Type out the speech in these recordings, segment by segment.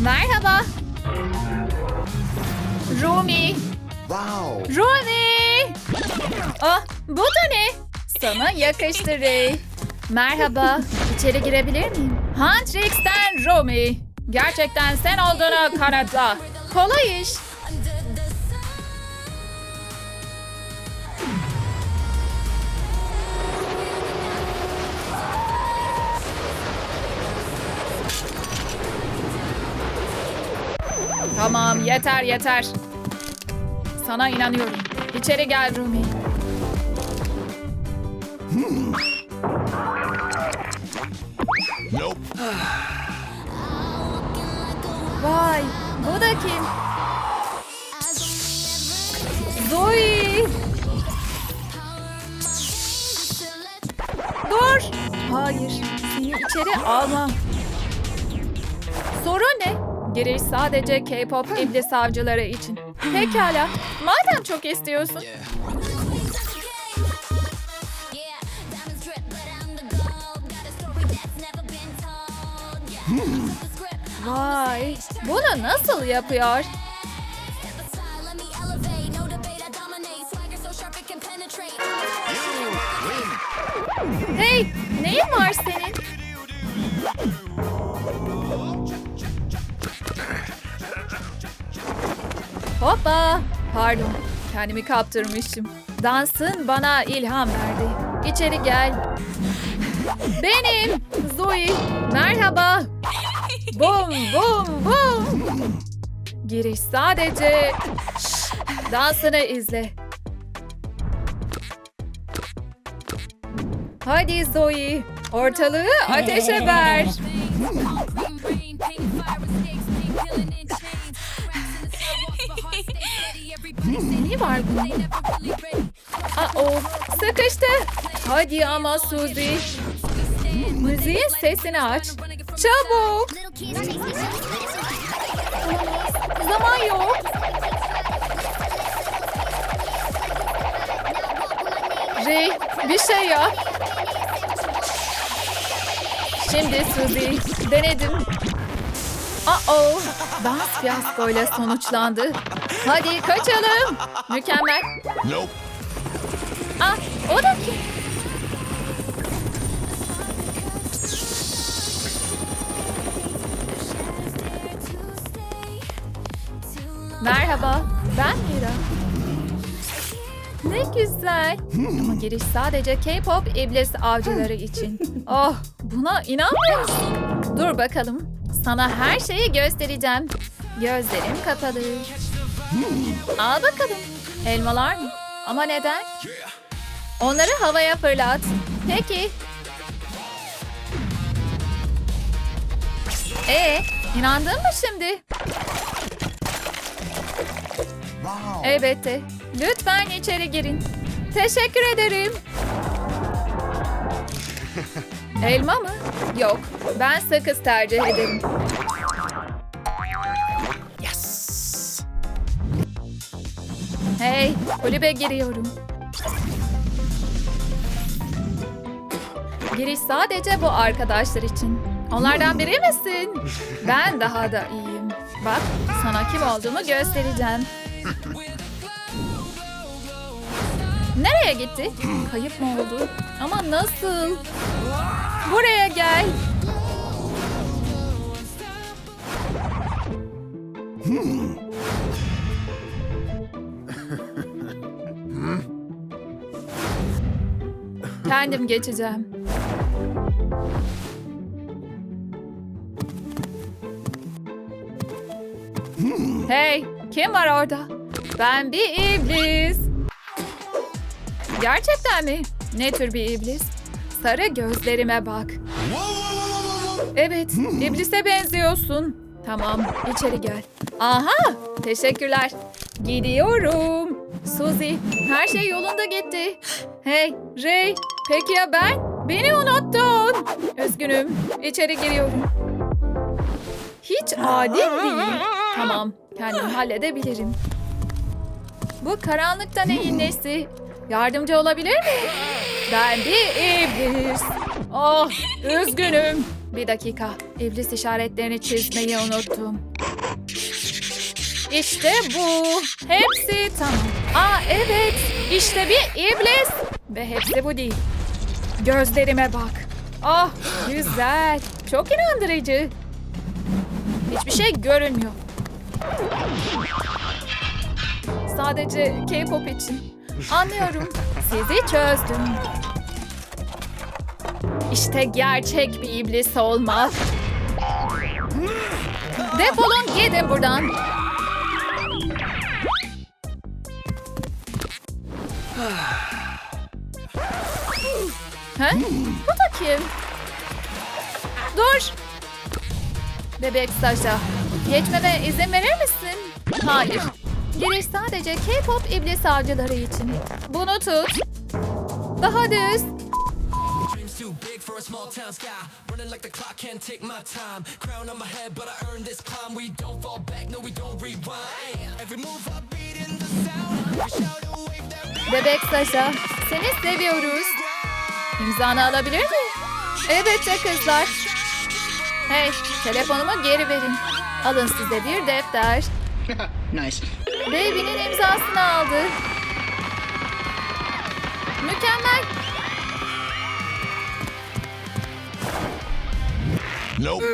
Merhaba. Rumi. Wow. Rumi. Ah, bu da ne? Sana yakıştı Ray. Merhaba. İçeri girebilir miyim? Huntrix'ten Rumi. Gerçekten sen olduğunu kanıtla. Kolay iş. Tamam yeter yeter. Sana inanıyorum. İçeri gel Rumi. Nope. Vay bu da kim? Zoe. Dur. Hayır seni içeri almam. Sorun ne? Giriş sadece K-pop iblis avcıları için. Pekala. Madem çok istiyorsun. Vay. Bunu nasıl yapıyor? Hey, neyin var senin? Hoppa! Pardon, kendimi kaptırmışım. Dansın bana ilham verdi. İçeri gel. Benim Zoe. Merhaba. Bum bum bum. Giriş sadece Şşş, dansını izle. Hadi Zoe, ortalığı ateşe ver. Ne var bunun? Aa, sıkıştı. Hadi ama Suzy. Müziğin sesini aç. Çabuk. Zaman yok. Ray, bir şey yap. Şimdi Suzy, denedim. Uh-oh, dans fiyaskoyla sonuçlandı. Hadi kaçalım. Mükemmel. Nope. Ah, o da kim? Merhaba, ben Mira. Ne güzel. Ama giriş sadece K-pop iblis avcıları için. Oh, buna inanmıyor musun? Dur bakalım. Sana her şeyi göstereceğim. Gözlerim kapalı. Al bakalım. Elmalar mı? Ama neden? Onları havaya fırlat. Peki. Ee, inandın mı şimdi? Elbette. Lütfen içeri girin. Teşekkür ederim. Elma mı? Yok. Ben sakız tercih ederim. Hey, kulübe giriyorum. Giriş sadece bu arkadaşlar için. Onlardan biri misin? Ben daha da iyiyim. Bak, sana kim olduğumu göstereceğim. Nereye gitti? Kayıp mı oldu? Ama nasıl? Buraya gel. Kendim geçeceğim. Hey, kim var orada? Ben bir iblis. Gerçekten mi? Ne tür bir iblis? Sarı gözlerime bak. Evet, iblise benziyorsun. Tamam, içeri gel. Aha, teşekkürler. Gidiyorum. Suzy, her şey yolunda gitti. Hey, Ray, peki ya ben? Beni unuttun. Üzgünüm, içeri giriyorum. Hiç adil değil. Tamam, kendim halledebilirim. Bu karanlıkta neyin nesi? Yardımcı olabilir mi? Ben bir iblis. Oh, üzgünüm. Bir dakika. İblis işaretlerini çizmeyi unuttum. İşte bu. Hepsi tamam. Aa evet. İşte bir iblis. Ve hepsi bu değil. Gözlerime bak. Ah güzel. Çok inandırıcı. Hiçbir şey görünmüyor. Sadece K-pop için. Anlıyorum. Sizi çözdüm. İşte gerçek bir iblis olmak. Defolun gidin buradan. He? Bu da kim? Dur. Bebek Sasha. Geçmeme izin verir misin? Hayır. Giriş sadece K-pop iblis avcıları için. Bunu tut. Daha düz. Every Bebek Sasha. Seni seviyoruz. İmzanı alabilir miyim? Evet ya kızlar. Hey, telefonumu geri verin. Alın size bir defter. Nice. Baby'nin imzasını aldı. Mükemmel. Nope.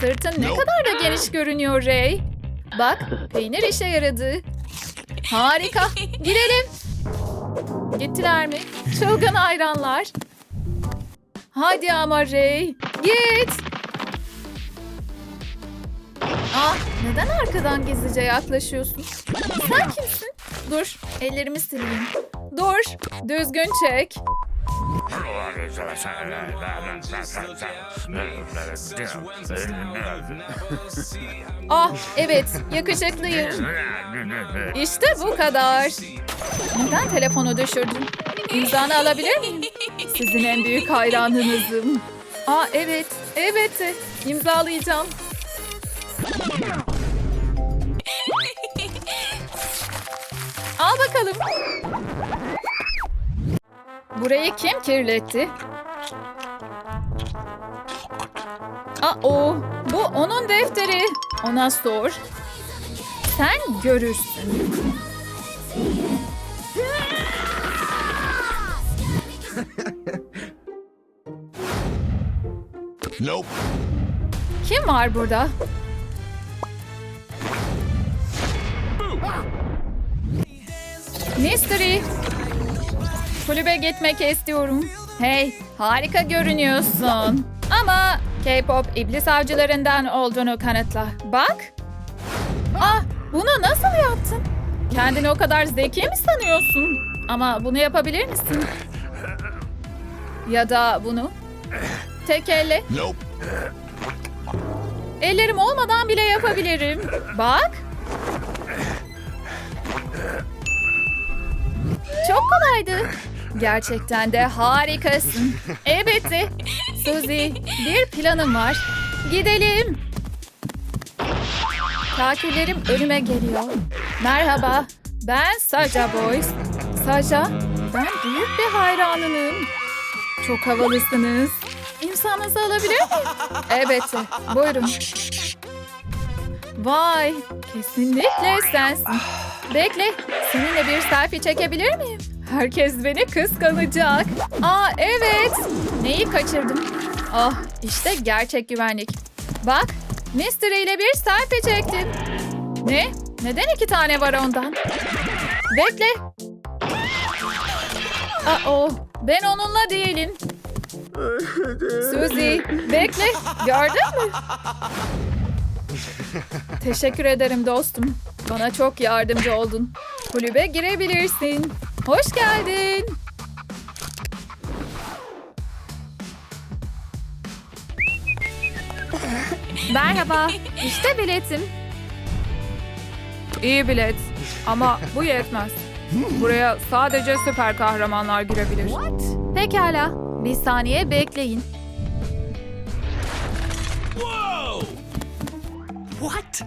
Sırtın ne kadar da geniş görünüyor Ray. Bak, peynir işe yaradı. Harika. Girelim. Gittiler mi? Çılgın hayranlar. Hadi ama Ray. Git. Ah, neden arkadan gizlice yaklaşıyorsun? Sen kimsin? Dur, ellerimi sileyim. Dur, düzgün çek. Ah, evet, yakışıklıyım. İşte bu kadar. Neden telefonu düşürdün? İmzanı alabilir miyim? Sizin en büyük hayranınızım. Aa evet, evet. İmzalayacağım. Al bakalım. Burayı kim kirletti? Aa, o, bu onun defteri. Ona sor. Sen görürsün. Nope. Kim var burada? Mystery. Kulübe gitmek istiyorum. Hey, harika görünüyorsun. Ama K-pop iblis avcılarından olduğunu kanıtla. Bak. Ah, bunu nasıl yaptın? Kendini o kadar zeki mi sanıyorsun? Ama bunu yapabilir misin? Ya da bunu? Tek elle. Ellerim olmadan bile yapabilirim. Bak. Çok kolaydı. Gerçekten de harikasın. Evet de. Suzy, bir planım var. Gidelim. Takiplerim önüme geliyor. Merhaba, ben Saja Boys. Saja, ben büyük bir hayranınım. Çok havalısınız. İmzanızı alabilir miyim? Evet, buyurun. Vay, kesinlikle sensin. Bekle, seninle bir selfie çekebilir miyim? Herkes beni kıskanacak. Aa evet. Neyi kaçırdım? Ah işte gerçek güvenlik. Bak, Mystery ile bir selfie çektim. Ne? Neden iki tane var ondan? Bekle. Aa, ben onunla değilim. Suzy, bekle. Gördün mü? Teşekkür ederim dostum. Bana çok yardımcı oldun. Kulübe girebilirsin. Hoş geldin. Merhaba. İşte biletim. İyi bilet. Ama bu yetmez. Buraya sadece süper kahramanlar girebilir. Pekala. Bir saniye bekleyin. What?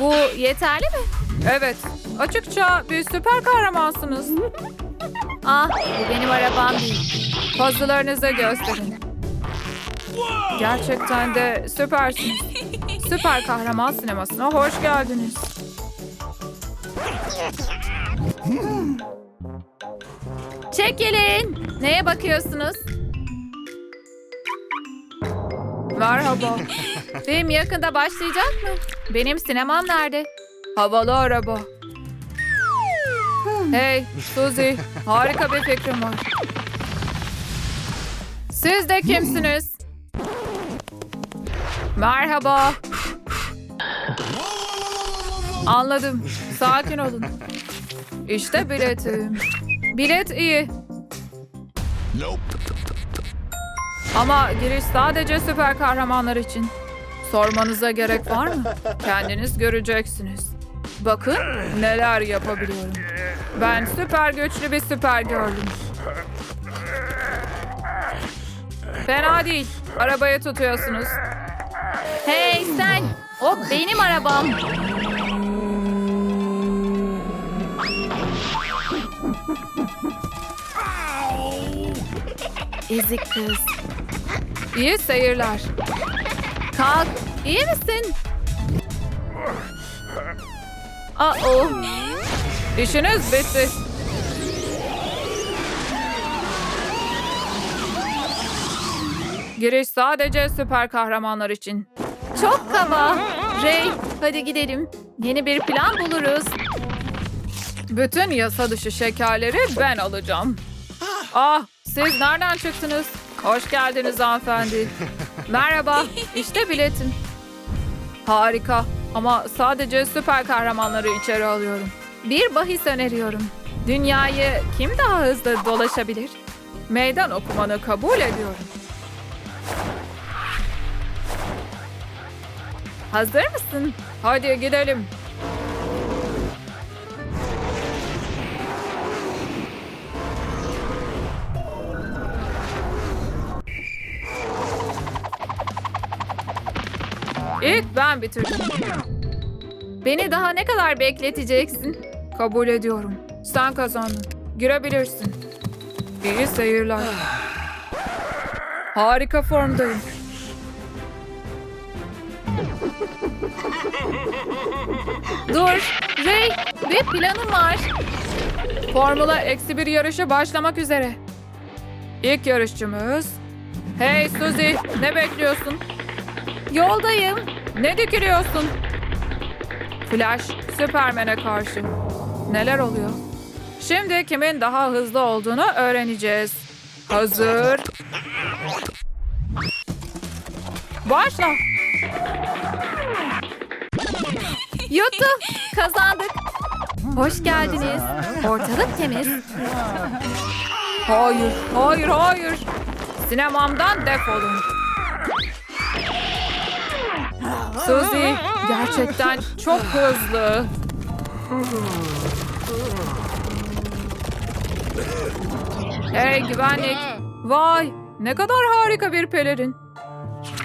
Bu yeterli mi? Evet. Açıkça bir süper kahramansınız. ah, bu benim arabam değil. Puzzle'larınızı gösterin. Gerçekten de süpersiniz. Süper kahraman sinemasına hoş geldiniz. Çekilin. Neye bakıyorsunuz? Merhaba. Film yakında başlayacak mı? Benim sinemam nerede? Havalı araba. Hey Suzy, harika bir fikrim var. Siz de kimsiniz? Merhaba. Anladım. Sakin olun. İşte biletim. Bilet iyi. Ama giriş sadece süper kahramanlar için. Sormanıza gerek var mı? Kendiniz göreceksiniz. Bakın neler yapabiliyorum. Ben süper güçlü bir süper gördüm. Fena değil. Arabayı tutuyorsunuz. Hey sen! O benim arabam. Ezik kız. İyi seyirler. Kalk. İyi misin? Aa, o. İşiniz bitti. Giriş sadece süper kahramanlar için. Çok kaba. Ray, hadi gidelim. Yeni bir plan buluruz. Bütün yasa dışı şekerleri ben alacağım. Ah, siz nereden çıktınız? Hoş geldiniz hanımefendi. Merhaba, işte biletim. Harika ama sadece süper kahramanları içeri alıyorum. Bir bahis öneriyorum. Dünyayı kim daha hızlı dolaşabilir? Meydan okumanı kabul ediyorum. Hazır mısın? Hadi gidelim. İlk ben bitirdim. Beni daha ne kadar bekleteceksin? Kabul ediyorum. Sen kazandın. Girebilirsin. İyi seyirler. Harika formdayım. Dur. Ray, bir planım var. Formula eksi bir yarışı başlamak üzere. İlk yarışçımız... Hey Suzy, ne bekliyorsun? Yoldayım. Ne dikiliyorsun? Flash, Süpermen'e karşı. Neler oluyor? Şimdi kimin daha hızlı olduğunu öğreneceğiz. Hazır. Başla. Yuttu. Kazandık. Hoş geldiniz. Ortalık temiz. Hayır, hayır, hayır. Sinemamdan defolun. Suzy gerçekten çok hızlı. Hey güvenlik. Vay ne kadar harika bir pelerin.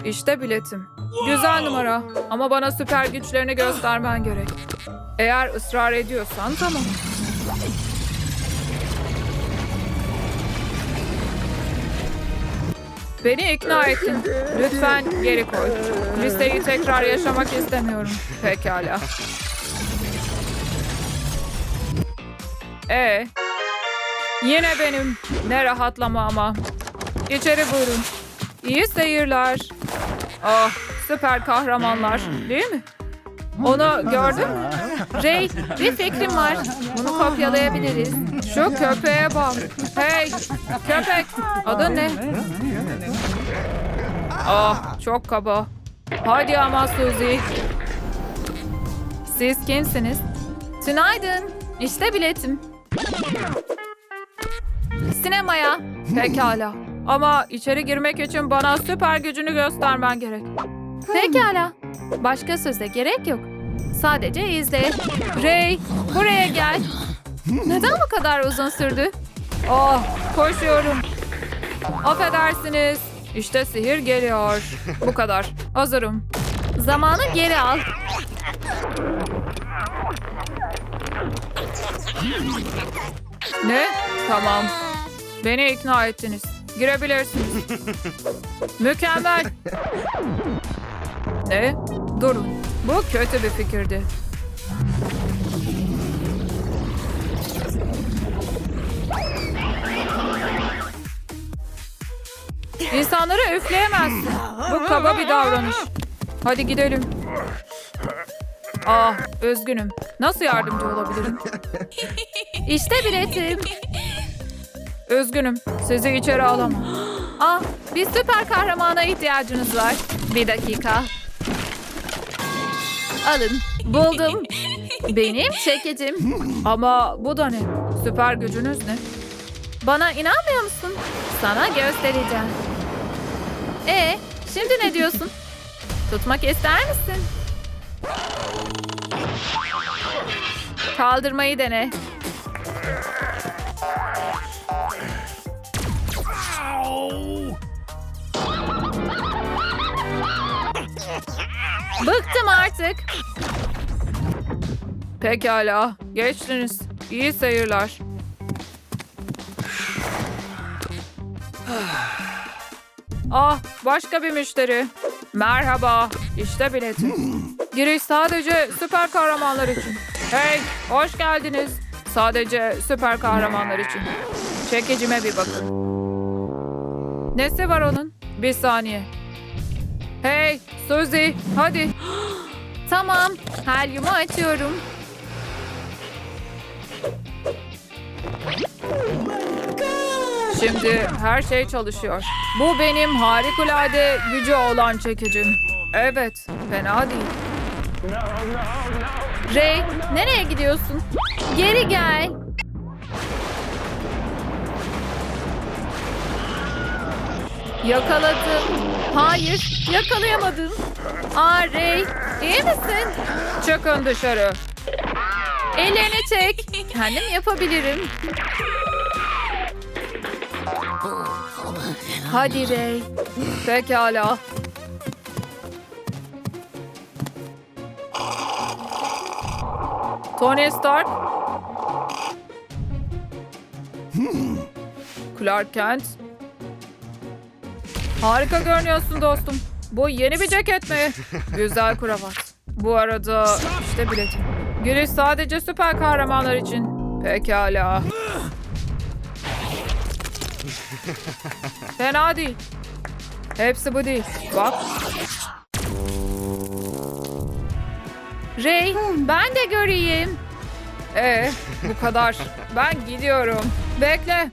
İşte biletim. Güzel numara ama bana süper güçlerini göstermen gerek. Eğer ısrar ediyorsan tamam. Beni ikna ettin. Lütfen geri koy. Listeyi tekrar yaşamak istemiyorum. Pekala. Ee, yine benim. Ne rahatlama ama. İçeri buyurun. İyi seyirler. Ah, süper kahramanlar, değil mi? Onu gördün mü? Ray, bir fikrim var. Bunu kopyalayabiliriz. Şu köpeğe bak. Hey, köpek. Adın ne? Ah, çok kaba. Hadi ama Suzy. Siz kimsiniz? Günaydın. İşte biletim. Sinemaya. Pekala. Ama içeri girmek için bana süper gücünü göstermen gerek. Pekala. Başka söze gerek yok. Sadece izle. Ray, buraya gel. Neden bu kadar uzun sürdü? Oh, koşuyorum. Affedersiniz. İşte sihir geliyor. Bu kadar. Hazırım. Zamanı geri al. Ne? Tamam. Beni ikna ettiniz. Girebilirsiniz. Mükemmel. Ne? Durun. Bu kötü bir fikirdi. İnsanlara üfleyemezsin. Bu kaba bir davranış. Hadi gidelim. Ah, üzgünüm. Nasıl yardımcı olabilirim? İşte biletim. Üzgünüm. Sizi içeri alamam. Ah, bir süper kahramana ihtiyacınız var. Bir dakika. Alın. Buldum. Benim çekicim. Ama bu da ne? Süper gücünüz ne? Bana inanmıyor musun? Sana göstereceğim. E, şimdi ne diyorsun? Tutmak ister misin? Kaldırmayı dene. Bıktım artık. Pekala, geçtiniz. İyi seyirler. Ah, başka bir müşteri. Merhaba, işte biletim. Giriş sadece süper kahramanlar için. Hey, hoş geldiniz. Sadece süper kahramanlar için. Çekicime bir bakın. Nesi var onun? Bir saniye. Hey, Suzy, hadi. tamam, helyumu açıyorum. Şimdi her şey çalışıyor. Bu benim harikulade gücü olan çekicim. Evet, fena değil. Ray, nereye gidiyorsun? Geri gel. Yakaladım. Hayır, yakalayamadım. Aa Ray, iyi misin? Çıkın dışarı. Ellerini çek. Kendim yapabilirim. Hadi Ray. Pekala. Tony Stark. Clark Kent. Harika görünüyorsun dostum. Bu yeni bir ceket mi? Güzel kravat. Bu arada işte biletim. Giriş sadece süper kahramanlar için. Pekala. Fena değil. Hepsi bu değil. Bak. Ray, ben de göreyim. Ee, bu kadar. Ben gidiyorum. Bekle.